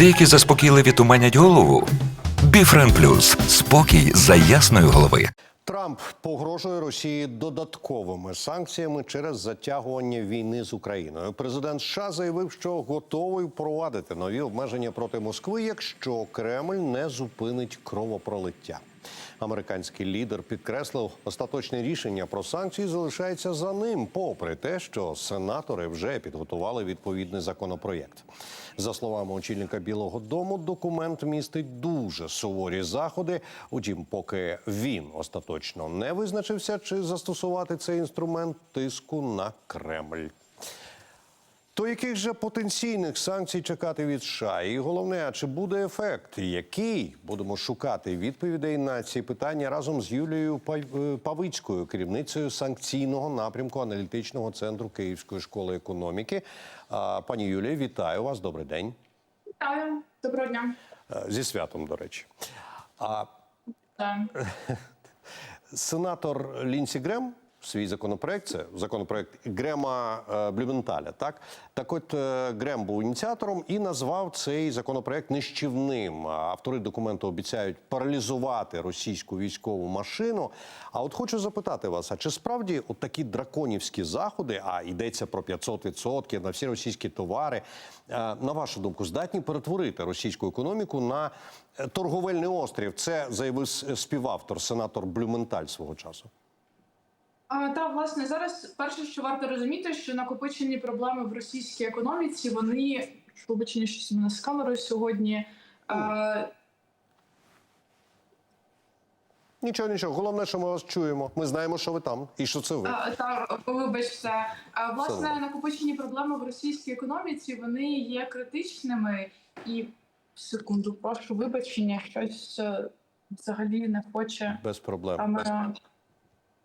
Деякі заспокійливі туманять голову. Біфрен Плюс спокій за ясної голови. Трамп погрожує Росії додатковими санкціями через затягування війни з Україною. Президент США заявив, що готовий впровадити нові обмеження проти Москви, якщо Кремль не зупинить кровопролиття. Американський лідер підкреслив, остаточне рішення про санкції залишається за ним, попри те, що сенатори вже підготували відповідний законопроєкт. За словами очільника Білого Дому, документ містить дуже суворі заходи. Утім, поки він остаточно не визначився, чи застосувати цей інструмент тиску на Кремль. То яких же потенційних санкцій чекати від США? І головне, а чи буде ефект? Який будемо шукати відповідей на ці питання разом з Юлією е, Павицькою, керівницею санкційного напрямку аналітичного центру Київської школи економіки. Пані Юлія, вітаю вас. Добрий день. Вітаю, доброго дня. Е, Зі святом, до речі. А Вітаю. сенатор Лінсі Грем свій законопроект, це законопроект Грема е, Блюменталя. Так так, от е, Грем був ініціатором і назвав цей законопроект нищівним. Автори документу обіцяють паралізувати російську військову машину. А от хочу запитати вас: а чи справді от такі драконівські заходи, а йдеться про 500% на всі російські товари, е, на вашу думку, здатні перетворити російську економіку на торговельний острів? Це заявив співавтор, сенатор Блюменталь свого часу. А, та власне зараз перше, що варто розуміти, що накопичені проблеми в російській економіці, вони вибачення, щось мене з камерою сьогодні. А, Нічого, нічого. Головне, що ми вас чуємо. Ми знаємо, що ви там і що це ви. а, та вибачте, а, власне, накопичені проблеми в російській економіці вони є критичними і секунду, прошу вибачення, щось е, взагалі не хоче. Без проблем. Камера.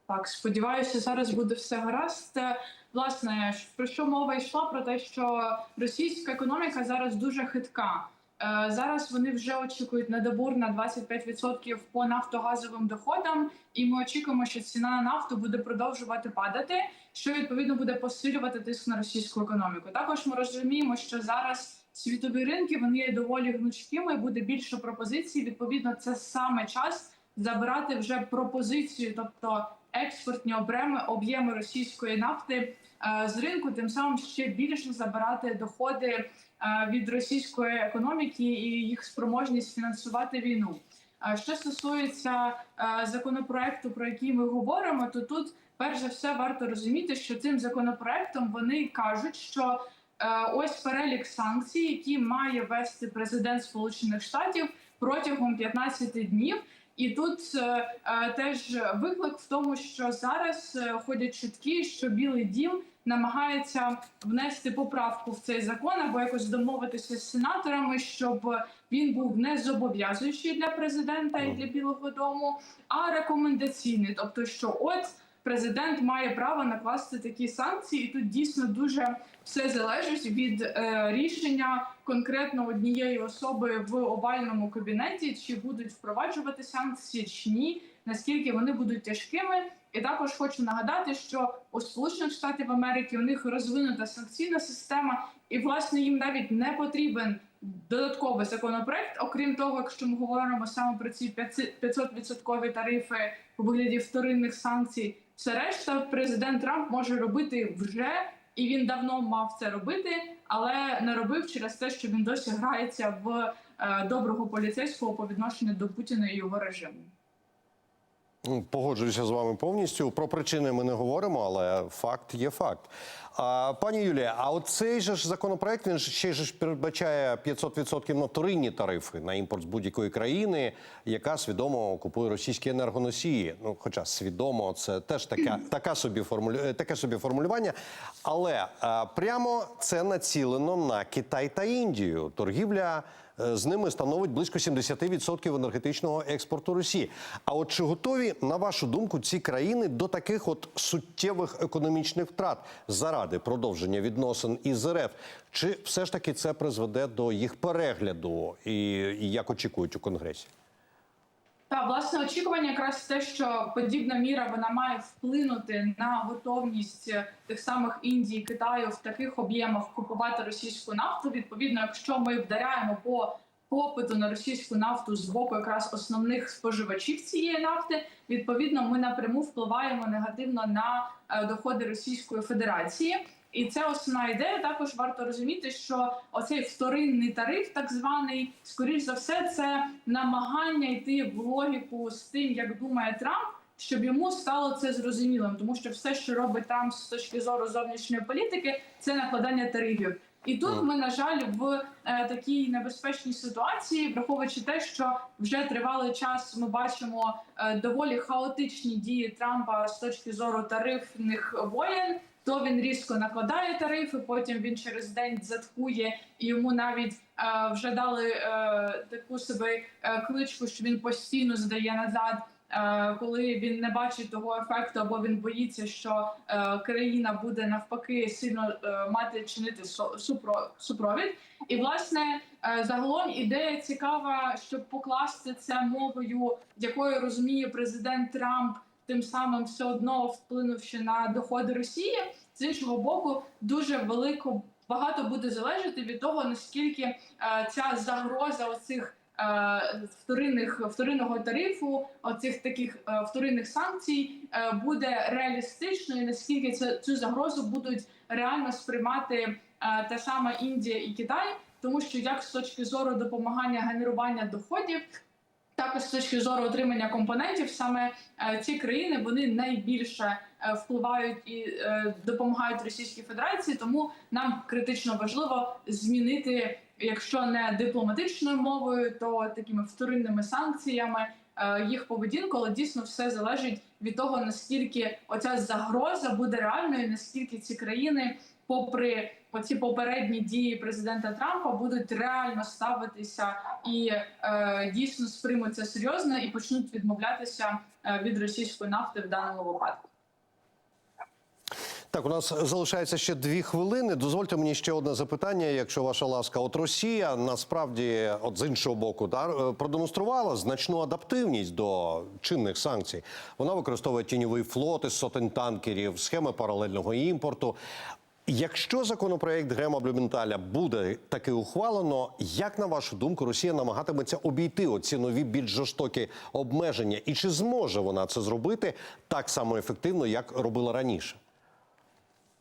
Так, сподіваюся, зараз буде все гаразд. Е, Власне, про що мова йшла? Про те, що російська економіка зараз дуже хитка. Е, Зараз вони вже очікують недобур на 25% по нафтогазовим доходам, і ми очікуємо, що ціна на нафту буде продовжувати падати, що відповідно буде посилювати тиск на російську економіку. Також ми розуміємо, що зараз світові ринки вони є доволі гнучкими. Буде більше пропозицій. Відповідно, це саме час забирати вже пропозицію, тобто експортні обреми об'єми російської нафти е, з ринку, тим самим ще більше забирати доходи е, від російської економіки і їх спроможність фінансувати війну. А Що стосується е, законопроекту, про який ми говоримо, то тут перш за все варто розуміти, що цим законопроектом вони кажуть, що ось перелік санкцій, які має вести президент Сполучених Штатів протягом 15 днів. І тут е, е, теж виклик в тому, що зараз е, ходять чутки, що Білий Дім намагається внести поправку в цей закон або якось домовитися з сенаторами, щоб він був не зобов'язуючий для президента і для Білого Дому, а рекомендаційний. Тобто, що от президент має право накласти такі санкції, і тут дійсно дуже все залежить від е, рішення конкретно однієї особи в овальному кабінеті, чи будуть впроваджувати санкції чи ні, наскільки вони будуть тяжкими. І також хочу нагадати, що у Сполучених Штатів Америки у них розвинута санкційна система, і власне їм навіть не потрібен додатковий законопроект. Окрім того, якщо ми говоримо саме про ці 500% тарифи у вигляді вторинних санкцій, все решта президент Трамп може робити вже, і він давно мав це робити, але не робив через те, що він досі грається в е, доброго поліцейського по відношенню до Путіна і його режиму. Ну, Погоджуюся з вами повністю. Про причини ми не говоримо, але факт є факт. А, пані Юлія, а от цей же ж законопроект він ще ж передбачає 500% на вторинні тарифи на імпорт з будь-якої країни, яка свідомо купує російські енергоносії. Ну, хоча свідомо, це теж така, така собі формулю... е, таке собі формулювання. Але а, прямо це націлено на Китай та Індію. Торгівля. Е, З ними становить близько 70% енергетичного експорту Росії. А от чи готові, на вашу думку, ці країни до таких от суттєвих економічних втрат заради продовження відносин із РФ? Чи все ж таки це призведе до їх перегляду і, і як очікують у Конгресі? Та власне очікування якраз те, що подібна міра вона має вплинути на готовність е, тих самих Індії, Китаю в таких об'ємах купувати російську нафту. Відповідно, якщо ми вдаряємо по попиту на російську нафту з боку якраз основних споживачів цієї нафти, відповідно, ми напряму впливаємо негативно на е, доходи Російської Федерації. І це основна ідея. Також варто розуміти, що оцей вторинний тариф, так званий, скоріш за все, це намагання йти в логіку з тим, як думає Трамп, щоб йому стало це зрозумілим, тому що все, що робить Трамп з точки зору зовнішньої політики, це накладання тарифів. І тут ми, на жаль, в е, такій небезпечній ситуації, враховуючи те, що вже тривалий час ми бачимо е, доволі хаотичні дії Трампа з точки зору тарифних воєн. То він різко накладає тарифи, потім він через день заткує, і йому навіть е, вже дали е, таку себе кличку, що він постійно здає назад. е, Коли він не бачить того ефекту, або він боїться, що е, країна буде навпаки сильно е, мати чинити супровід. І власне загалом ідея цікава, щоб покласти це мовою, якою розуміє президент Трамп, тим самим все одно вплинувши на доходи Росії. З іншого боку, дуже велико багато буде залежати від того, наскільки е, ця загроза оцих е, вторинних вторинного тарифу, оцих таких е, вторинних санкцій е, буде реалістичною, наскільки це цю загрозу будуть реально сприймати е, та сама Індія і Китай, тому що як з точки зору допомагання генерування доходів. Також з точки зору отримання компонентів, саме е, ці країни вони найбільше е, впливають і е, допомагають Російській Федерації. Тому нам критично важливо змінити, якщо не дипломатичною мовою, то такими вторинними санкціями їх поведінку, але дійсно все залежить від того наскільки оця загроза буде реальною, наскільки ці країни, попри оці попередні дії президента Трампа, будуть реально ставитися і е, дійсно сприймуть це серйозно і почнуть відмовлятися е, від російської нафти в даному випадку. Так, у нас залишається ще дві хвилини. Дозвольте мені ще одне запитання, якщо ваша ласка. От Росія насправді, от з іншого боку, да, е, продемонструвала значну адаптивність до чинних санкцій. Вона використовує тіньовий флот із сотень танкерів, схеми паралельного імпорту. Якщо законопроект Грема Блюменталя буде таки ухвалено, як на вашу думку, Росія намагатиметься обійти оці нові більш жорстокі обмеження, і чи зможе вона це зробити так само ефективно, як робила раніше?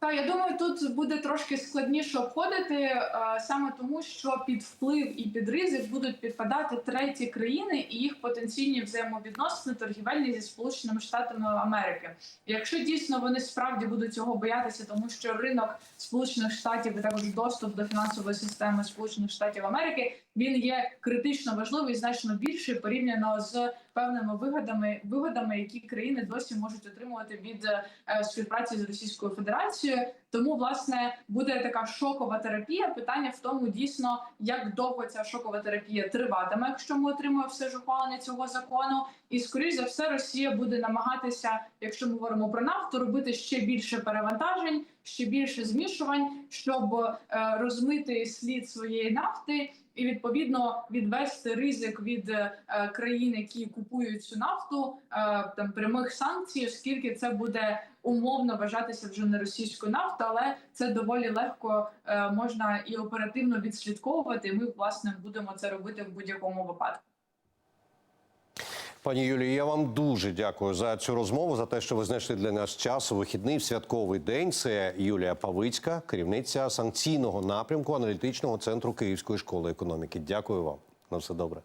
Та я думаю, тут буде трошки складніше обходити е, саме тому, що під вплив і під ризик будуть підпадати треті країни і їх потенційні взаємовідносини торгівельні зі сполученими штатами Америки. Якщо дійсно вони справді будуть цього боятися, тому що ринок Сполучених Штатів і також доступ до фінансової системи Сполучених Штатів Америки він є критично важливий значно більший порівняно з певними вигодами, вигодами, які країни досі можуть отримувати від е, співпраці з Російською Федерацією. Тому власне буде така шокова терапія. Питання в тому, дійсно, як довго ця шокова терапія триватиме, якщо ми отримаємо все ж ухвалення цього закону. І скоріш за все, Росія буде намагатися, якщо ми говоримо про нафту, робити ще більше перевантажень, ще більше змішувань, щоб е, розмити слід своєї нафти. І відповідно відвести ризик від е, країн, які купують цю нафту, е, там прямих санкцій, оскільки це буде умовно вважатися вже не російською нафтою, але це доволі легко е, можна і оперативно відслідковувати. Ми власне будемо це робити в будь-якому випадку. Пані Юлії, я вам дуже дякую за цю розмову, за те, що ви знайшли для нас час у вихідний в святковий день. Це Юлія Павицька, керівниця санкційного напрямку аналітичного центру Київської школи економіки. Дякую вам. На все добре.